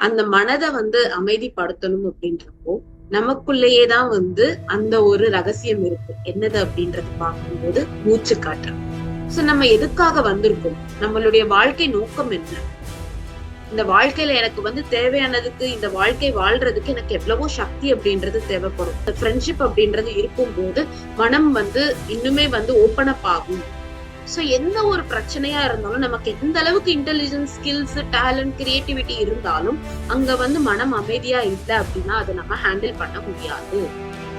அந்த மனதை வந்து அமைதிப்படுத்தணும் அப்படின்றப்போ நமக்குள்ளேயே தான் வந்து அந்த ஒரு ரகசியம் இருக்கு. என்னது அப்படின்றது பார்க்கும்போது மூச்சு காற்று. சோ நம்ம எதுக்காக வந்திருக்கோம்? நம்மளுடைய வாழ்க்கை நோக்கம் என்ன? இந்த வாழ்க்கையில எனக்கு வந்து தேவையானதுக்கு இந்த வாழ்க்கை வாழ்றதுக்கு எனக்கு எவ்வளவோ சக்தி அப்படின்றது தேவைப்படும். இந்த ஃப்ரெண்ட்ஷிப் அப்படின்றது இருக்கும் போது மனம் வந்து இன்னுமே வந்து ஓப்பன் அப் ஆகும். சோ எந்த ஒரு பிரச்சனையா இருந்தாலும் நமக்கு எந்த அளவுக்கு இன்டெலிஜென்ஸ் ஸ்கில்ஸ் டேலண்ட் கிரியேட்டிவிட்டி இருந்தாலும் அங்க வந்து மனம் அமைதியா இல்லை அப்படின்னா அதை நம்ம ஹேண்டில் பண்ண முடியாது.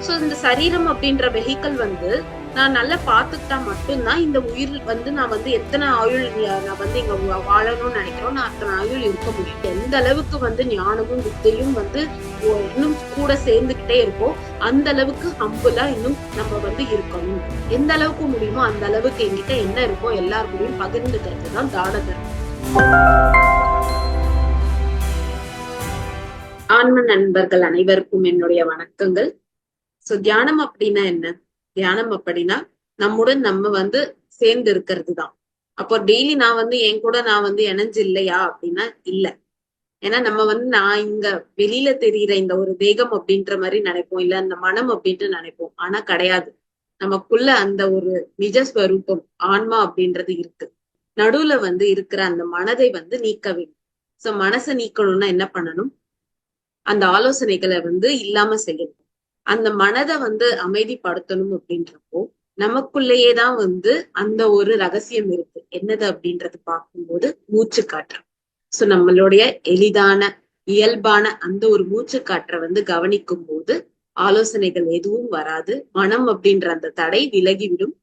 சோ இந்த சரீரம் அப்படின்ற வெஹிக்கல் வந்து நான் நல்லா பார்த்துக்கிட்டா மட்டும்தான் இந்த உயிர் வந்து நான் வந்து எத்தனை ஆயுள் நான் வந்து இங்க வாழணும்னு நினைக்கிறோம். நான் அத்தனை ஆயுள் இருக்க முடியும். எந்த அளவுக்கு வந்து ஞானமும் வித்தையும் வந்து இன்னும் கூட சேர்ந்துகிட்டே இருப்போம் அந்த அளவுக்கு ஹம்புலா இன்னும் நம்ம வந்து இருக்கணும். எந்த அளவுக்கு முடியுமோ அந்த அளவுக்கு என்கிட்ட என்ன இருக்கோ எல்லாருக்குடையும் பகிர்ந்துக்கிறது தான் தான தர்மம் ஆன்ம நண்பர்கள் அனைவருக்கும் என்னுடைய வணக்கங்கள். சோ தியானம் அப்படின்னா என்ன? தியானம் அப்படின்னா நம்முடன் நம்ம வந்து சேர்ந்து இருக்கிறது தான் அப்போ டெய்லி நான் வந்து என் கூட நான் வந்து இணைஞ்சு இல்லையா அப்படின்னா இல்ல. ஏன்னா நம்ம வந்து நான் இங்க வெளியில தெரியிற இந்த ஒரு தேகம் அப்படின்ற மாதிரி நினைப்போம். இல்ல அந்த மனம் அப்படின்ட்டு நினைப்போம். ஆனா கிடையாது. நமக்குள்ள அந்த ஒரு நிஜஸ்வரூபம் ஆன்மா அப்படின்றது இருக்கு. நடுவுல வந்து இருக்கிற அந்த மனதை வந்து நீக்க வேண்டும். சோ மனசை நீக்கணும்னா என்ன பண்ணணும்? அந்த ஆலோசனைகளை வந்து இல்லாம செய்யணும். அந்த மனதை வந்து அமைதிப்படுத்தணும் அப்படின்றப்போ நமக்குள்ளேயே தான் வந்து அந்த ஒரு ரகசியம் இருக்கு. என்னது அப்படின்றது பார்க்கும்போது மூச்சு காற்று சோ நம்மளுடைய எளிதான இயல்பான அந்த ஒரு மூச்சு காற்றை வந்து கவனிக்கும் போது ஆலோசனைகள் எதுவும் வராது. மனம் அப்படின்ற அந்த தடை விலகிவிடும்.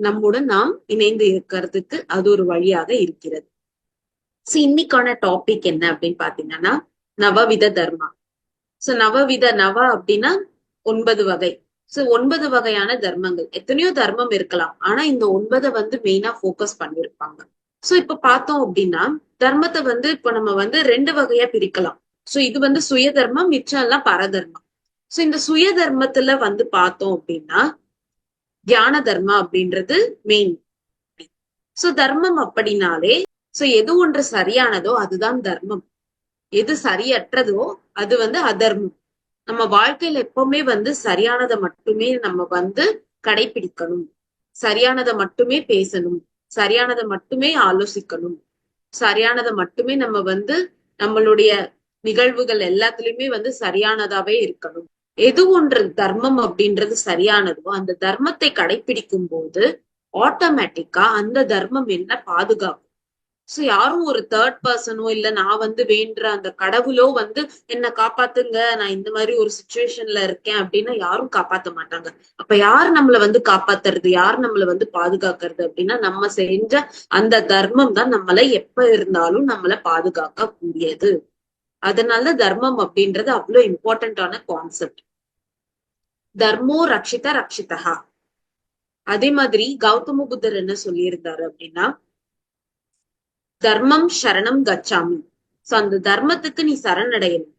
நம்முடன் நாம் இணைந்து இருக்கிறதுக்கு அது ஒரு வழியாக இருக்கிறது. சோ இன்னைக்கான டாபிக் என்ன அப்படின்னு பாத்தீங்கன்னா நவவித தர்மா. சோ நவவித நவ அப்படின்னா ஒன்பது வகை. சோ ஒன்பது வகையான தர்மங்கள். எத்தனையோ தர்மம் இருக்கலாம். ஆனா இந்த ஒன்பதை வந்து மெயினா போக்கஸ் பண்ணிருப்பாங்க சோ இப்ப பார்த்தோம் அப்படின்னா தர்மத்தை வந்து இப்ப நம்ம வந்து ரெண்டு வகையா பிரிக்கலாம். சோ இது வந்து சுய தர்மம் மிச்சம் எல்லாம் பரதர்மம். சோ இந்த சுய தர்மத்துல வந்து பார்த்தோம் அப்படின்னா தியான தர்மம் அப்படின்றது மெயின் சோ தர்மம் அப்படின்னாலே சோ எது ஒன்று சரியானதோ அதுதான் தர்மம். எது சரியற்றதோ அது வந்து அதர்மம். நம்ம வாழ்க்கையில எப்பவுமே வந்து சரியானதை மட்டுமே நம்ம வந்து கடைபிடிக்கணும். சரியானதை மட்டுமே பேசணும். சரியானதை மட்டுமே ஆலோசிக்கணும். சரியானதை மட்டுமே நம்ம வந்து நம்மளுடைய நிகழ்வுகள் எல்லாத்துலயுமே வந்து சரியானதாவே இருக்கணும். எது ஒன்று தர்மம் அப்படின்றது சரியானதோ அந்த தர்மத்தை கடைபிடிக்கும் போது ஆட்டோமேட்டிக்கா அந்த தர்மம் என்ன பாதுகாக்கும்? சோ யாரும் ஒரு தேர்ட் பர்சனோ இல்ல நான் வந்து வேண்டுற அந்த கடவுளோ வந்து என்ன காப்பாத்துங்க நான் இந்த மாதிரி ஒரு சுச்சுவேஷன்ல இருக்கேன் அப்படின்னா யாரும் காப்பாத்த மாட்டாங்க. அப்ப யார் நம்மள வந்து காப்பாத்துறது? யார் நம்மள வந்து பாதுகாக்கிறது அப்படின்னா நம்ம செஞ்ச அந்த தர்மம் தான் நம்மள எப்ப இருந்தாலும் நம்மள பாதுகாக்க கூடியது அதனால தர்மம் அப்படின்றது அவ்வளவு இம்பார்ட்டன்டான கான்செப்ட் தர்மோ ரக்ஷித ரக்ஷிதா அதே மாதிரி கௌதம புத்தர் என்ன சொல்லியிருந்தாரு அப்படின்னா தர்மம் சரணம் கச்சாமி. சோ அந்த தர்மத்துக்கு நீ சரணடையணும்.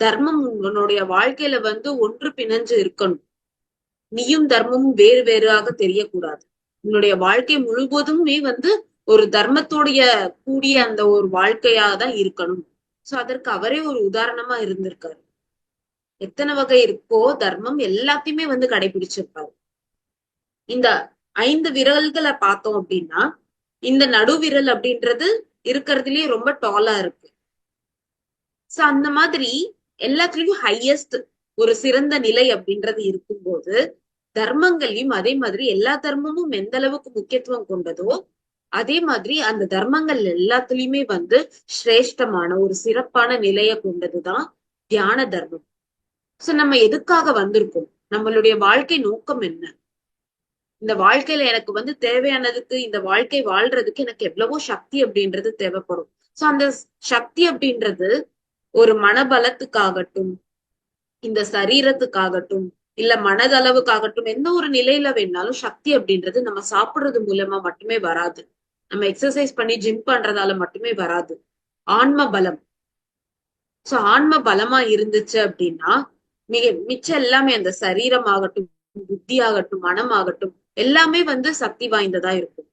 தர்மம் உன்னுடைய வாழ்க்கையில வந்து ஒன்று பிணைஞ்சு இருக்கணும். நீயும் தர்மமும் வேறு வேறாக தெரியக்கூடாது. உன்னுடைய வாழ்க்கை முழுவதுமே வந்து ஒரு தர்மத்தோடைய கூடிய அந்த ஒரு வாழ்க்கையா தான் இருக்கணும். சோ அதற்கு அவரே ஒரு உதாரணமா இருந்திருக்காரு. எத்தனை வகை இருக்கோ தர்மம் எல்லாத்தையுமே வந்து கடைபிடிச்சிருப்பாரு. இந்த ஐந்து விரல்களை பார்த்தோம் அப்படின்னா இந்த நடுவிரல் அப்படின்றது இருக்கிறதுலயே ரொம்ப டாலா இருக்கு. சோ அந்த மாதிரி எல்லாத்துலயும் ஹையஸ்ட் ஒரு சிறந்த நிலை அப்படின்றது இருக்கும்போது தர்மங்களையும் அதே மாதிரி எல்லா தர்மமும் எந்த அளவுக்கு முக்கியத்துவம் கொண்டதோ அதே மாதிரி அந்த தர்மங்கள் எல்லாத்துலயுமே வந்து சிரேஷ்டமான ஒரு சிறப்பான நிலையை கொண்டதுதான் தியான தர்மம். சோ நம்ம எதுக்காக வந்திருக்கோம்? நம்மளுடைய வாழ்க்கை நோக்கம் என்ன? இந்த வாழ்க்கையில எனக்கு வந்து தேவையானதுக்கு இந்த வாழ்க்கை வாழ்றதுக்கு எனக்கு எவ்வளவோ சக்தி அப்படின்றது தேவைப்படும். சோ அந்த சக்தி அப்படின்றது ஒரு மனபலத்துக்காகட்டும் இந்த சரீரத்துக்காகட்டும் இல்ல மனதளவுக்காகட்டும் எந்த ஒரு நிலையில வேணாலும் சக்தி அப்படின்றது நம்ம சாப்பிடுறது மூலமா மட்டுமே வராது. நம்ம எக்ஸசைஸ் பண்ணி ஜிம் பண்றதால மட்டுமே வராது. ஆன்ம பலம் சோ ஆன்ம பலமா இருந்துச்சு அப்படின்னா மிக மிச்சம் எல்லாமே அந்த சரீரம் ஆகட்டும் புத்தி ஆகட்டும் மனம் ஆகட்டும் எல்லாமே வந்து சக்தி வாய்ந்ததா இருக்கும்.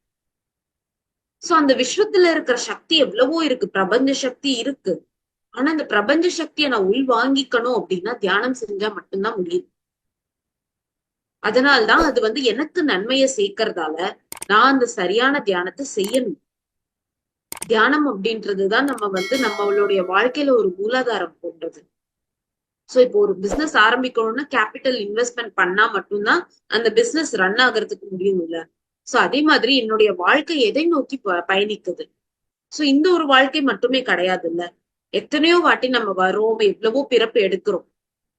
சோ அந்த விஸ்வத்துல இருக்கிற சக்தி எவ்வளவோ இருக்கு. பிரபஞ்ச சக்தி இருக்கு. ஆனா அந்த பிரபஞ்ச சக்தியை நான் உள் வாங்கிக்கணும் அப்படின்னா தியானம் செஞ்சா மட்டும்தான் முடியும். அதனால்தான் அது வந்து எனக்கு நன்மையை சேர்க்கறதால நான் அந்த சரியான தியானத்தை செய்யணும். தியானம் அப்படின்றதுதான் நம்ம வந்து நம்மளுடைய வாழ்க்கையில ஒரு மூலாதாரம் போன்றது. சோ இப்போ ஒரு பிசினஸ் ஆரம்பிக்கணும்னா கேபிட்டல் இன்வெஸ்ட்மெண்ட் பண்ணா மட்டும்தான் அந்த பிசினஸ் ரன் ஆகுறதுக்கு முடியும் இல்ல சோ அதே மாதிரி என்னுடைய வாழ்க்கை எதை நோக்கி ப- பயணிக்குது? சோ இந்த ஒரு வாழ்க்கை மட்டுமே கிடையாது இல்ல எத்தனையோ வாட்டி நம்ம வரோம் எவ்வளவோ பிறப்பு எடுக்கிறோம்.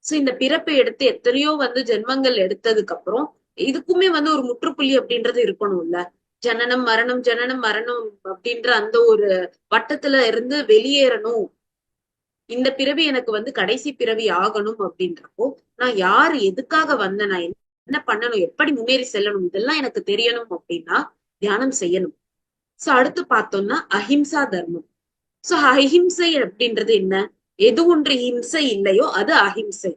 சோ இந்த பிறப்பை எடுத்து எத்தனையோ வந்து ஜென்மங்கள் எடுத்ததுக்கு அப்புறம் இதுக்குமே வந்து ஒரு முற்றுப்புள்ளி அப்படின்றது இருக்கணும்ல. ஜனனம் மரணம் ஜனனம் மரணம் அப்படின்ற அந்த ஒரு வட்டத்துல இருந்து வெளியேறணும். இந்த பிறவி எனக்கு வந்து கடைசி பிறவி ஆகணும் அப்படின்றப்போ நான் யார் எதுக்காக வந்தேன் நான் என்ன பண்ணணும் எப்படி முன்னேறி செல்லணும் இதெல்லாம் எனக்கு தெரியணும் அப்படின்னா தியானம் செய்யணும். சோ அடுத்து பார்த்தோம்னா அஹிம்சா தர்மம். சோ அஹிம்சை அப்படின்றது என்ன? எது ஒன்று ஹிம்சை இல்லையோ அது அஹிம்சை.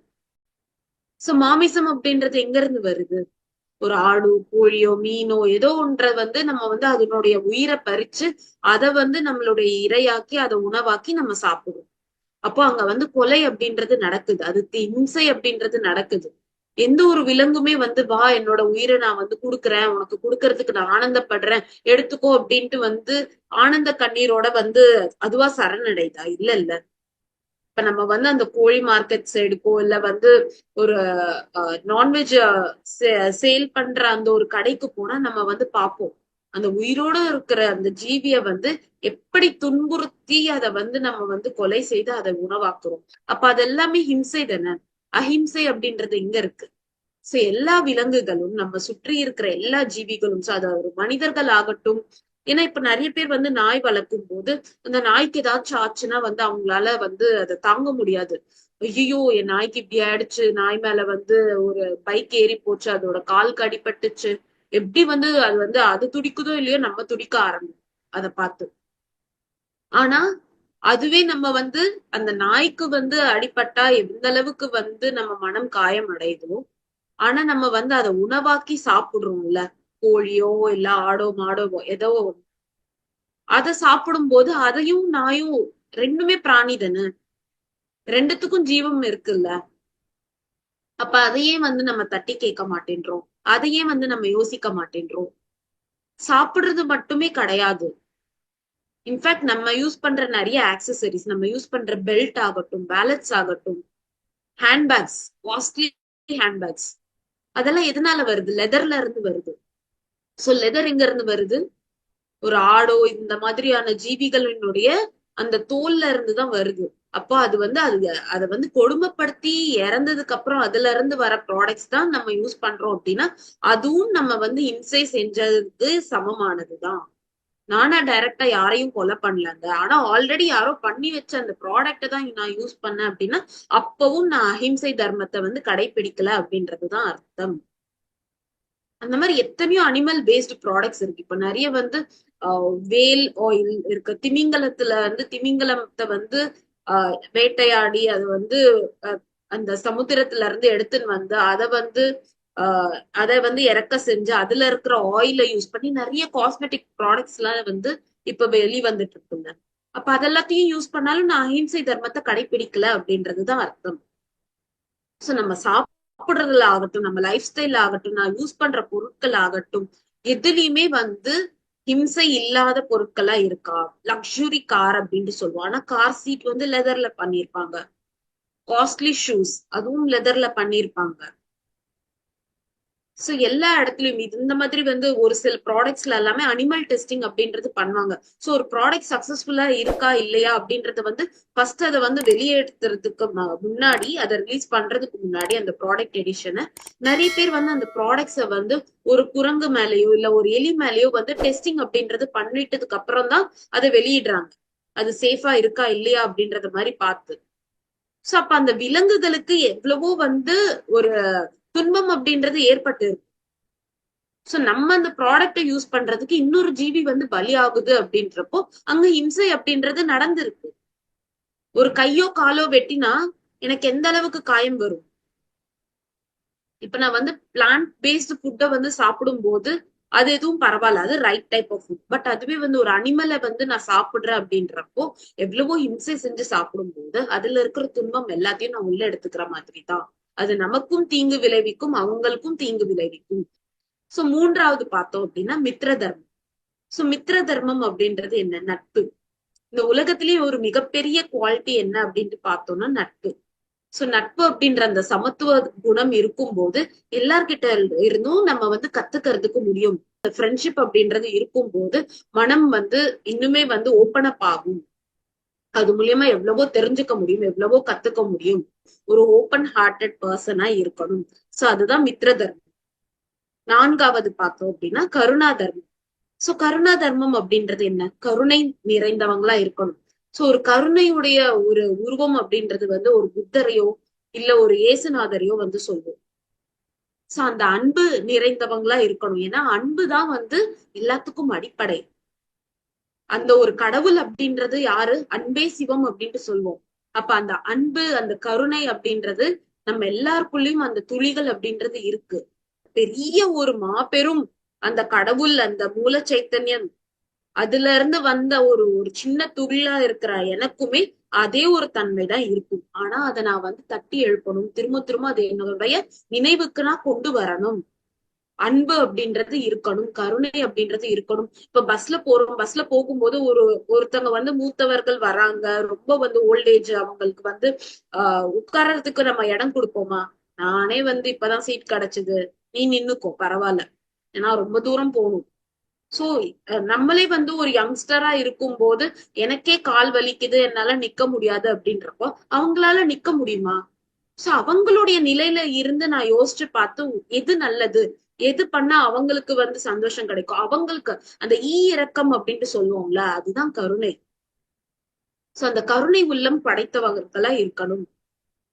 சோ மாமிசம் அப்படின்றது எங்க இருந்து வருது? ஒரு ஆடு கோழியோ மீனோ ஏதோ ஒன்றை வந்து நம்ம வந்து அதனுடைய உயிரை பறிச்சு அதை வந்து நம்மளுடைய இரையாக்கி அதை உணவாக்கி நம்ம சாப்பிடுவோம் அப்போ அங்க வந்து கொலை அப்படின்றது நடக்குது. அது திம்சை அப்படின்றது நடக்குது. எந்த ஒரு விலங்குமே வந்து வா என்னோட உயிரை நான் வந்து குடுக்குறேன். உனக்கு குடுக்கறதுக்கு நான் ஆனந்தப்படுறேன். எடுத்துக்கோ அப்படின்ட்டு வந்து ஆனந்த கண்ணீரோட வந்து அதுவா சரணடைதா? இல்ல இல்ல. இப்ப நம்ம வந்து அந்த கோழி மார்க்கெட் சைடுக்கோ இல்ல வந்து ஒரு நான்வெஜ் சேல் பண்ற அந்த ஒரு கடைக்கு போனா நம்ம வந்து பார்ப்போம் அந்த உயிரோட இருக்கிற அந்த ஜீவிய வந்து எப்படி துன்புறுத்தி அதை வந்து நம்ம வந்து கொலை செய்து அதை உணவாக்குறோம்? அப்ப அது எல்லாமே ஹிம்சை தானே? அஹிம்சை அப்படின்றது இங்க இருக்கு? சோ எல்லா விலங்குகளும் நம்ம சுற்றி இருக்கிற எல்லா ஜீவிகளும் சோ அது ஒரு மனிதர்கள் ஆகட்டும். ஏன்னா இப்ப நிறைய பேர் வந்து நாய் வளர்க்கும் போது அந்த நாய்க்கு ஏதாச்சும் ஆச்சுன்னா வந்து அவங்களால வந்து அதை தாங்க முடியாது. ஐயோ என் நாய்க்கு இப்படி ஆயிடுச்சு. நாய் மேல வந்து ஒரு பைக் ஏறி போச்சு. அதோட கால் கடிபட்டுச்சு. எப்படி வந்து அது வந்து அது துடிக்குதோ இல்லையோ நம்ம துடிக்க ஆரம்பிக்கும் அதை பார்த்து. ஆனா அதுவே நம்ம வந்து அந்த நாய்க்கு வந்து அடிபட்டா எந்த அளவுக்கு வந்து நம்ம மனம் காயம் அடையுதோ ஆனா நம்ம வந்து அதை உணவாக்கி சாப்பிடுறோம்ல கோழியோ இல்ல ஆடோ மாடோ ஏதோ ஒண்ணு. அதை சாப்பிடும் போது அதையும் நாயும் ரெண்டுமே பிராணி தானே? ரெண்டுத்துக்கும் ஜீவம் இருக்குல்ல. அப்ப அதையே வந்து நம்ம தட்டி கேட்க மாட்டேன்றோம். அதையே வந்து நம்ம யோசிக்க மாட்டேன்றோம். சாப்பிடுறது மட்டுமே கிடையாது. இன்ஃபேக்ட் நம்ம யூஸ் பண்ற நிறைய ஆக்சசரிஸ் நம்ம யூஸ் பண்ற பெல்ட் ஆகட்டும் பேலட்ஸ் ஆகட்டும் ஹேண்ட்பேக்ஸ் காஸ்ட்லி ஹேண்ட்பேக்ஸ் அதெல்லாம் எதனால வருது? லெதர்ல இருந்து வருது. ஸோ லெதர் எங்க இருந்து வருது? ஒரு ஆடோ இந்த மாதிரியான ஜீவிகளினுடைய அந்த தோல்ல இருந்து தான் வருது. அப்போ அது வந்து அது அதை வந்து கொடுமைப்படுத்தி இறந்ததுக்கு அப்புறம் அதுல இருந்து வர ப்ராடக்ட்ஸ் தான் நம்ம யூஸ் பண்றோம் அப்படின்னா அதுவும் நம்ம வந்து இம்சை செஞ்சதுக்கு சமமானதுதான். நானா டைரக்டா யாரையும் கொலை பண்ணலங்க. ஆனா ஆல்ரெடி யாரோ பண்ணி வச்ச அந்த ப்ராடக்ட தான் நான் யூஸ் பண்ணேன் அப்படின்னா அப்பவும் நான் அஹிம்சை தர்மத்தை வந்து கடைபிடிக்கல அப்படின்றதுதான் அர்த்தம். அந்த மாதிரி எத்தனையோ அனிமல் பேஸ்டு ப்ராடக்ட்ஸ் இருக்கு. இப்ப நிறைய வந்து வேல் ஆயில் இருக்கு. திமிங்கலத்துல வந்து திமிங்கலத்தை வந்து ஆஹ் வேட்டையாடி அது வந்து அந்த சமுத்திரத்துல இருந்து எடுத்துன்னு வந்து அதை வந்து ஆஹ் அதை வந்து இறக்க செஞ்சு அதுல இருக்கிற ஆயில யூஸ் பண்ணி நிறைய காஸ்மெட்டிக் ப்ராடக்ட்ஸ் எல்லாம் வந்து இப்ப வெளி வந்துட்டு இருக்குங்க அப்ப அதெல்லாத்தையும் யூஸ் பண்ணாலும் நான் அஹிம்சை தர்மத்தை கடைபிடிக்கல அப்படின்றதுதான் அர்த்தம். சோ நம்ம சாப்பிடுறதுல ஆகட்டும் நம்ம லைஃப் ஸ்டைல் ஆகட்டும் நான் யூஸ் பண்ற பொருட்கள் ஆகட்டும் எதுலயுமே வந்து ஹிம்சை இல்லாத பொருட்களா இருக்கா? லக்ஸுரி கார் அப்படின்ட்டு சொல்லுவோம். ஆனா கார் சீட் வந்து லெதர்ல பண்ணிருப்பாங்க காஸ்ட்லி ஷூஸ் அதுவும் லெதர்ல பண்ணிருப்பாங்க சோ எல்லா இடத்துலயும் இது இந்த மாதிரி வந்து ஒரு சில ப்ராடக்ட்ஸ்ல எல்லாமே அனிமல் டெஸ்டிங் அப்படின்றது பண்ணுவாங்க. சோ ஒரு ப்ராடக்ட் சக்சஸ்ஃபுல்லா இருக்கா இல்லையா அப்படின்றத வந்து ஃபர்ஸ்ட் அதை வந்து வெளியேற்றுறதுக்கு முன்னாடி அதை ரிலீஸ் பண்றதுக்கு முன்னாடி அந்த ப்ராடக்ட் எடிஷனை நிறைய பேர் வந்து அந்த ப்ராடக்ட்ஸை வந்து ஒரு குரங்கு மேலயோ இல்ல ஒரு எலி மேலயோ வந்து டெஸ்டிங் அப்படின்றது பண்ணிட்டதுக்கு அப்புறம் தான் அதை வெளியிடுறாங்க. அது சேஃபா இருக்கா இல்லையா அப்படின்றத மாதிரி பார்த்து. சோ அப்ப அந்த விலங்குகளுக்கு எவ்வளவோ வந்து ஒரு துன்பம் அப்படின்றது ஏற்பட்டு இருக்கு. சோ நம்ம அந்த ப்ராடக்ட யூஸ் பண்றதுக்கு இன்னொரு ஜீவி வந்து பலி ஆகுது அப்படின்றப்போ அங்க இம்சை அப்படின்றது நடந்திருக்கு. ஒரு கையோ காலோ வெட்டினா எனக்கு எந்த அளவுக்கு காயம் வரும்? இப்ப நான் வந்து பிளான்ட் பேஸ்டு ஃபுட்டை வந்து சாப்பிடும் போது அது எதுவும் பரவாயில்ல. அது right type of food but அதுவே வந்து ஒரு அனிமலை வந்து நான் சாப்பிடுறேன் அப்படின்றப்போ எவ்வளவோ இம்சை செஞ்சு சாப்பிடும் போது அதுல இருக்கிற துன்பம் எல்லாத்தையும் நான் உள்ள எடுத்துக்கிற மாதிரி தான் அது நமக்கும் தீங்கு விளைவிக்கும் அவங்களுக்கும் தீங்கு விளைவிக்கும். சோ மூன்றாவது பார்த்தோம் அப்படின்னா மித்ர தர்மம். சோ மித்ர தர்மம் அப்படின்றது என்ன? நட்பு. இந்த உலகத்திலேயே ஒரு மிகப்பெரிய குவாலிட்டி என்ன அப்படின்ட்டு பார்த்தோம்னா நட்பு. சோ நட்பு அப்படின்ற அந்த சமத்துவ குணம் இருக்கும்போது எல்லார்கிட்ட இருந்தும் நம்ம வந்து கத்துக்கிறதுக்கு முடியும். ஃப்ரெண்ட்ஷிப் அப்படின்றது இருக்கும்போது மனம் வந்து இன்னுமே வந்து ஓப்பன் அப் ஆகும். அது மூலியமா எவ்வளவோ தெரிஞ்சுக்க முடியும் எவ்வளவோ கத்துக்க முடியும். ஒரு ஓப்பன் ஹார்ட்டட் பர்சனா இருக்கணும். சோ அதுதான் மித்ர தர்மம். நான்காவது பார்த்தோம் அப்படின்னா கருணா தர்மம். சோ கருணா தர்மம் அப்படின்றது என்ன? கருணை நிறைந்தவங்களா இருக்கணும். சோ ஒரு கருணையுடைய ஒரு உருவம் அப்படின்றது வந்து ஒரு புத்தரையோ இல்ல ஒரு இயேசுநாதரையோ வந்து சொல்லுவோம் சோ அந்த அன்பு நிறைந்தவங்களா இருக்கணும். ஏன்னா அன்புதான் வந்து எல்லாத்துக்கும் அடிப்படை. அந்த ஒரு கடவுள் அப்படின்றது யாரு? அன்பே சிவம் அப்படின்ட்டு சொல்லுவோம் அப்ப அந்த அன்பு அந்த கருணை அப்படின்றது நம்ம எல்லாருக்குள்ளயும் அந்த துளிகள் அப்படின்றது இருக்கு. பெரிய ஒரு மாபெரும் அந்த கடவுள் அந்த மூல சைத்தன்யம் அதுல இருந்து வந்த ஒரு ஒரு சின்ன துளிலா இருக்கிற எனக்குமே அதே ஒரு தன்மை தான் இருக்கும். ஆனா அதை நான் வந்து தட்டி எழுப்பணும். திரும்ப திரும்ப அது என்னுடைய நினைவுக்கு நான் கொண்டு வரணும். அன்பு அப்படின்றது இருக்கணும் கருணை அப்படின்றது இருக்கணும். இப்ப பஸ்ல போறோம் பஸ்ல போகும்போது ஒரு ஒருத்தவங்க வந்து மூத்தவர்கள் வராங்க ரொம்ப வந்து ஓல்டேஜ் அவங்களுக்கு வந்து ஆஹ் உட்கார்றதுக்கு நம்ம இடம் கொடுப்போமா? நானே வந்து இப்பதான் சீட் கிடைச்சது. நீ நின்னுக்கோ பரவாயில்ல. ஏன்னா ரொம்ப தூரம் போகணும். சோ நம்மளே வந்து ஒரு யங்ஸ்டரா இருக்கும் போது எனக்கே கால் வலிக்குது என்னால நிக்க முடியாது அப்படின்றப்போ அவங்களால நிக்க முடியுமா? சோ அவங்களுடைய நிலையில இருந்து நான் யோசிச்சு பார்த்து எது நல்லது? எது பண்ணா அவங்களுக்கு வந்து சந்தோஷம் கிடைக்கும்? அவங்களுக்கு அந்த ஈ இறக்கம் அப்படின்ட்டு சொல்லுவோம்ல அதுதான் கருணை. சோ அந்த கருணை உள்ளம் படைத்தவர்களா இருக்கணும்.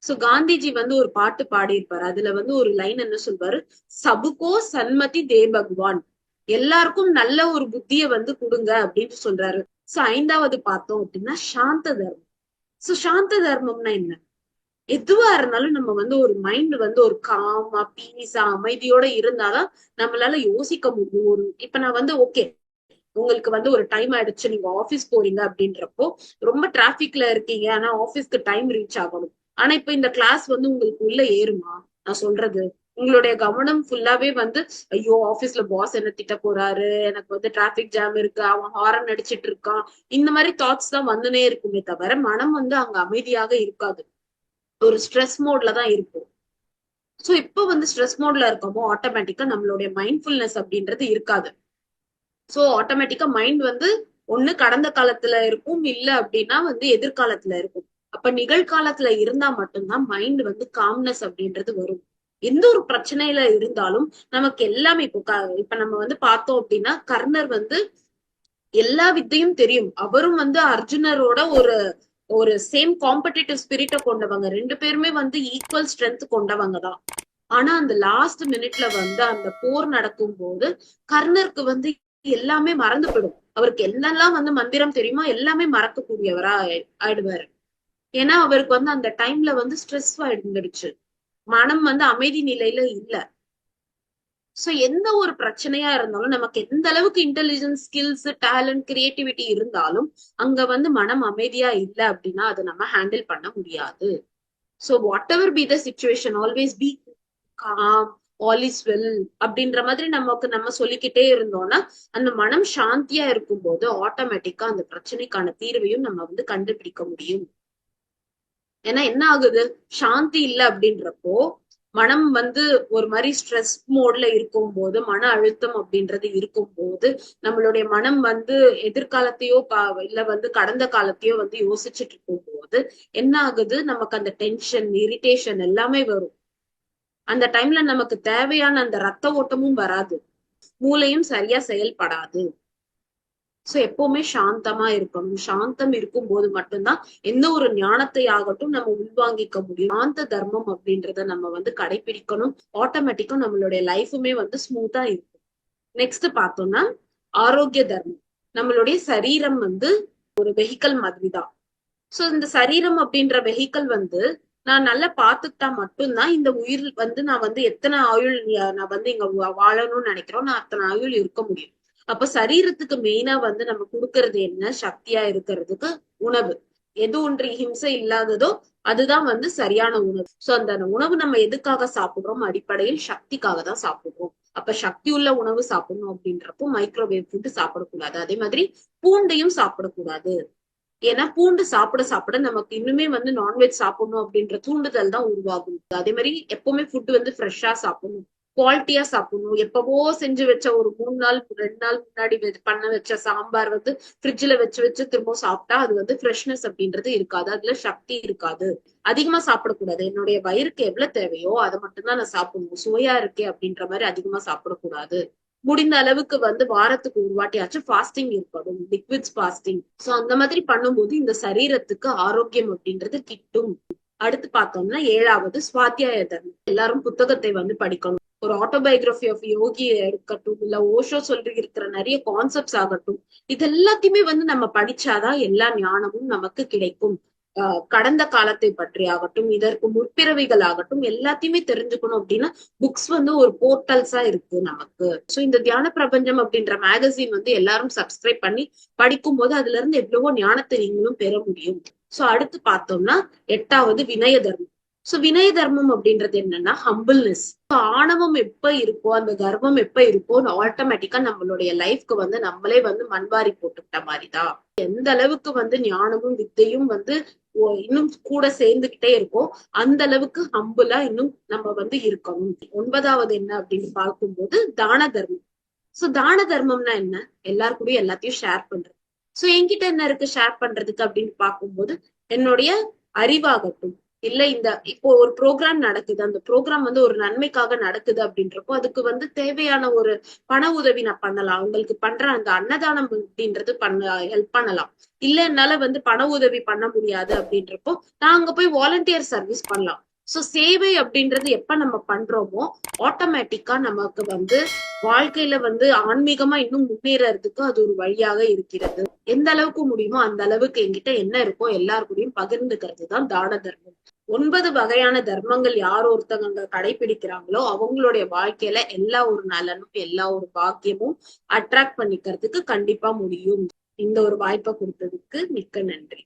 சோ காந்திஜி வந்து ஒரு பாட்டு பாடியிருப்பாரு. அதுல வந்து ஒரு லைன் என்ன சொல்வாரு? சபுகோ சன்மதி தே பகவான். எல்லாருக்கும் நல்ல ஒரு புத்திய வந்து கொடுங்க அப்படின்னு சொல்றாரு. சோ ஐந்தாவது பார்த்தோம் அப்படின்னா சாந்த தர்மம். சோ சாந்த தர்மம்னா என்ன? எதுவா இருந்தாலும் நம்ம வந்து ஒரு மைண்ட் வந்து ஒரு காமா பீஸா அமைதியோட இருந்தாதான் நம்மளால யோசிக்க முடியும். இப்ப நான் வந்து ஓகே உங்களுக்கு வந்து ஒரு டைம் ஆயிடுச்சு நீங்க ஆபீஸ் போறீங்க அப்படின்றப்போ ரொம்ப டிராபிக்ல இருக்கீங்க ஆனா ஆபீஸ்க்கு டைம் ரீச் ஆகணும். ஆனா இப்ப இந்த கிளாஸ் வந்து உங்களுக்கு உள்ள ஏறுமா? நான் சொல்றது. உங்களுடைய கவனம் ஃபுல்லாவே வந்து ஐயோ ஆபீஸ்ல பாஸ் என்ன திட்ட போறாரு? எனக்கு வந்து டிராபிக் ஜாம் இருக்கு அவன் ஹாரன் அடிச்சிட்டு இருக்கான். இந்த மாதிரி தாட்ஸ் தான் வந்துனே இருக்குமே தவிர மனம் வந்து அங்க அமைதியாக இருக்காது. ஒரு ஸ்ட்ரெஸ் மோட்ல தான் இருக்கும். சோ இப்போ வந்து ஸ்ட்ரெஸ் மோட்ல இருக்கோமோ ஆட்டோமேட்டிக்கா நம்மளுடைய மைண்ட்ஃபுல்னஸ் அப்படின்றது இருக்காது. சோ ஆட்டோமேட்டிக்கா மைண்ட் வந்து ஒண்ணு கடந்த காலத்துல இருக்கும் இல்ல அப்படின்னா வந்து எதிர்காலத்துல இருக்கும். அப்ப நிகழ்காலத்துல இருந்தா மட்டும்தான் மைண்ட் வந்து காம்னஸ் அப்படின்றது வரும். எந்த ஒரு பிரச்சனையில இருந்தாலும் நமக்கு எல்லாமே இப்போ இப்ப நம்ம வந்து பார்த்தோம் அப்படின்னா கர்ணர் வந்து எல்லா வித்தையும் தெரியும். அவரும் வந்து அர்ஜுனரோட ஒரு ஒரு சேம் காம்படிட்டிவ் ஸ்பிரிட்ட கொண்டவங்க. ரெண்டு பேருமே வந்து ஈக்குவல் ஸ்ட்ரென்த் கொண்டவங்க தான். ஆனா அந்த லாஸ்ட் மினிட்ல வந்து அந்த போர் நடக்கும் போது கர்ணருக்கு வந்து எல்லாமே மறந்து போயிடும் அவருக்கு என்னெல்லாம் வந்து மந்திரம் தெரியுமோ எல்லாமே மறக்கக்கூடியவரா ஆயிடுவாரு. ஏன்னா அவருக்கு வந்து அந்த டைம்ல வந்து ஸ்ட்ரெஸ் ஆயிடுச்சு மனம் வந்து அமைதி நிலையில இல்ல. சோ எந்த ஒரு பிரச்சனையா இருந்தாலும் நமக்கு எந்த அளவுக்கு இன்டெலிஜென்ஸ் ஸ்கில்ஸ் டேலண்ட் கிரியேட்டிவிட்டி இருந்தாலும் அங்க வந்து மனம் அமைதியா இல்ல அப்படின்னா அதை நம்ம ஹேண்டில் பண்ண முடியாது. So whatever be the situation always be calm all is well அப்படின்ற மாதிரி நமக்கு நம்ம சொல்லிக்கிட்டே இருந்தோம்னா அந்த மனம் சாந்தியா இருக்கும்போது ஆட்டோமேட்டிக்கா அந்த பிரச்சனைக்கான தீர்வையும் நம்ம வந்து கண்டுபிடிக்க முடியும். ஏன்னா என்ன ஆகுது? சாந்தி இல்ல அப்படின்றப்போ மனம் வந்து ஒரு மாதிரி ஸ்ட்ரெஸ் மோட்ல இருக்கும் போது மன அழுத்தம் அப்படின்றது இருக்கும் போது நம்மளுடைய மனம் வந்து எதிர்காலத்தையோ இல்ல வந்து கடந்த காலத்தையோ வந்து யோசிச்சுட்டு இருக்கும் போது என்ன ஆகுது? நமக்கு அந்த டென்ஷன் இரிட்டேஷன் எல்லாமே வரும். அந்த டைம்ல நமக்கு தேவையான அந்த ரத்த ஓட்டமும் வராது. மூளையும் சரியா செயல்படாது. சோ எப்பவுமே சாந்தமா இருக்கணும். சாந்தம் இருக்கும் போது மட்டும்தான் எந்த ஒரு ஞானத்தை ஆகட்டும் நம்ம உள்வாங்கிக்க முடியும். சாந்த தர்மம் அப்படின்றத நம்ம வந்து கடைபிடிக்கணும். ஆட்டோமேட்டிக்கா நம்மளுடைய லைஃபுமே வந்து ஸ்மூத்தா இருக்கும். நெக்ஸ்ட் பார்த்தோம்னா ஆரோக்கிய தர்மம். நம்மளுடைய சரீரம் வந்து ஒரு வெஹிக்கல் மாதிரி தான் சோ இந்த சரீரம் அப்படின்ற வெஹிக்கல் வந்து நான் நல்லா பாத்துக்கிட்டா மட்டும்தான் இந்த உயிர் வந்து நான் வந்து எத்தனை ஆயுள் நான் வந்து இங்க வாழணும்னு நினைக்கிறோம். நான் அத்தனை ஆயுள் இருக்க முடியும். அப்ப சரீரத்துக்கு மெயினா வந்து நம்ம கொடுக்கறது என்ன? சக்தியா இருக்கிறதுக்கு உணவு. எது ஒன்று ஹிம்சை இல்லாததோ அதுதான் வந்து சரியான உணவு. சோ அந்த உணவு நம்ம எதுக்காக சாப்பிடுறோம்? அடிப்படையில் சக்திக்காக தான் சாப்பிடுறோம். அப்ப சக்தி உள்ள உணவு சாப்பிடணும் அப்படின்றப்போ மைக்ரோவேவ் ஃபுட் சாப்பிடக்கூடாது. அதே மாதிரி பூண்டையும் சாப்பிடக்கூடாது. ஏன்னா பூண்டு சாப்பிட சாப்பிட நமக்கு இன்னுமே வந்து நான்வெஜ் சாப்பிடணும் அப்படின்ற தூண்டுதல் தான் உருவாகும். அதே மாதிரி எப்பவுமே ஃபுட் வந்து ஃப்ரெஷ்ஷா சாப்பிடணும். குவாலிட்டியா சாப்பிடணும். எப்பவோ செஞ்சு வச்ச ஒரு மூணு நாள் ரெண்டு நாள் முன்னாடி பண்ண வச்ச சாம்பார் வந்து ஃப்ரிட்ஜ்ல வச்சு வச்சு திரும்ப சாப்பிட்டா அது வந்து ஃப்ரெஷ்னஸ் அப்படின்றது இருக்காது. அதுல சக்தி இருக்காது. அதிகமா சாப்பிடக்கூடாது. என்னுடைய வயிறுக்கு எவ்வளவு தேவையோ அதை மட்டும்தான் நான் சாப்பிடணும். சுவையா இருக்கே அப்படின்ற மாதிரி அதிகமா சாப்பிடக்கூடாது. முடிந்த அளவுக்கு வந்து வாரத்துக்கு ஒரு வாட்டியாச்சும் ஃபாஸ்டிங் ஏற்படும் லிக்விட்ஸ் ஃபாஸ்டிங் சோ அந்த மாதிரி பண்ணும்போது இந்த சரீரத்துக்கு ஆரோக்கியம் அப்படின்றது கிட்டும். அடுத்து பார்த்தோம்னா ஏழாவது சுவாத்தியாய தர்மம். எல்லாரும் புத்தகத்தை வந்து படிக்கணும். ஒரு ஆட்டோபயோகிராஃபி ஆஃப் யோகி இருக்கட்டும் இல்ல ஓஷோ சொல்லி இருக்கிற நிறைய கான்செப்ட்ஸ் ஆகட்டும் இது எல்லாத்தையுமே வந்து நம்ம படிச்சாதான் எல்லா ஞானமும் நமக்கு கிடைக்கும். ஆஹ் கடந்த காலத்தை பற்றி ஆகட்டும் இதற்கு முற்பிறவிகள் ஆகட்டும் எல்லாத்தையுமே தெரிஞ்சுக்கணும் அப்படின்னா புக்ஸ் வந்து ஒரு போர்ட்டல்ஸா இருக்கு நமக்கு. சோ இந்த தியான பிரபஞ்சம் அப்படின்ற மேகசின் வந்து எல்லாரும் சப்ஸ்கிரைப் பண்ணி படிக்கும் போது அதுல இருந்து எவ்வளவோ ஞானத்தை நீங்களும் பெற முடியும். சோ அடுத்து பார்த்தோம்னா எட்டாவது வினய தர்மம். சோ வினய தர்மம் அப்படின்றது என்னன்னா ஹம்பிள்னஸ் ஆணவம் எப்ப இருக்கோ அந்த கர்வம் எப்ப இருக்கோ ஆட்டோமேட்டிக்கா நம்மளுடைய லைஃப்க்கு வந்து நம்மளே வந்து மண்வாரி போட்டுக்கிட்ட மாதிரிதான். எந்த அளவுக்கு வந்து ஞானமும் வித்தையும் வந்து இன்னும் கூட சேர்ந்துகிட்டே இருக்கோ அந்த அளவுக்கு ஹம்புலா இன்னும் நம்ம வந்து இருக்கணும். ஒன்பதாவது என்ன அப்படின்னு பார்க்கும்போது தான தர்மம். சோ தான தர்மம்னா என்ன? எல்லாரு கூடயும் எல்லாத்தையும் ஷேர் பண்றது. சோ என்கிட்ட என்ன இருக்கு ஷேர் பண்றதுக்கு அப்படின்னு பார்க்கும்போது என்னுடைய அறிவாகட்டும் இல்ல இந்த இப்போ ஒரு ப்ரோக்ராம் நடக்குது. அந்த ப்ரோக்ராம் வந்து ஒரு நன்மைக்காக நடக்குது அப்படின்றப்போ அதுக்கு வந்து தேவையான ஒரு பண உதவி நான் பண்ணலாம். அவங்களுக்கு பண்ற அந்த அன்னதானம் அப்படின்றது பண்ண ஹெல்ப் பண்ணலாம். இல்ல என்னால வந்து பண உதவி பண்ண முடியாது அப்படின்றப்போ நான் அங்க போய் வாலண்டியர் சர்வீஸ் பண்ணலாம். சோ சேவை அப்படின்றது எப்ப நம்ம பண்றோமோ ஆட்டோமேட்டிக்கா நமக்கு வந்து வாழ்க்கையில வந்து ஆன்மீகமா இன்னும் முன்னேறதுக்கு அது ஒரு வழியாக இருக்கிறது. எந்த அளவுக்கு முடியுமோ அந்த அளவுக்கு என்கிட்ட என்ன இருக்கோ எல்லாருக்கூடையும் பகிர்ந்துக்கிறது தான் தான தர்மம். ஒன்பது வகையான தர்மங்கள் யார் ஒருத்தவங்க கடைபிடிக்கிறாங்களோ அவங்களுடைய வாழ்க்கையில எல்லா ஒரு நலனும் எல்லா ஒரு பாக்கியமும் அட்ராக்ட் பண்ணிக்கிறதுக்கு கண்டிப்பா முடியும். இந்த ஒரு வாய்ப்பை கொடுத்ததுக்கு மிக்க நன்றி.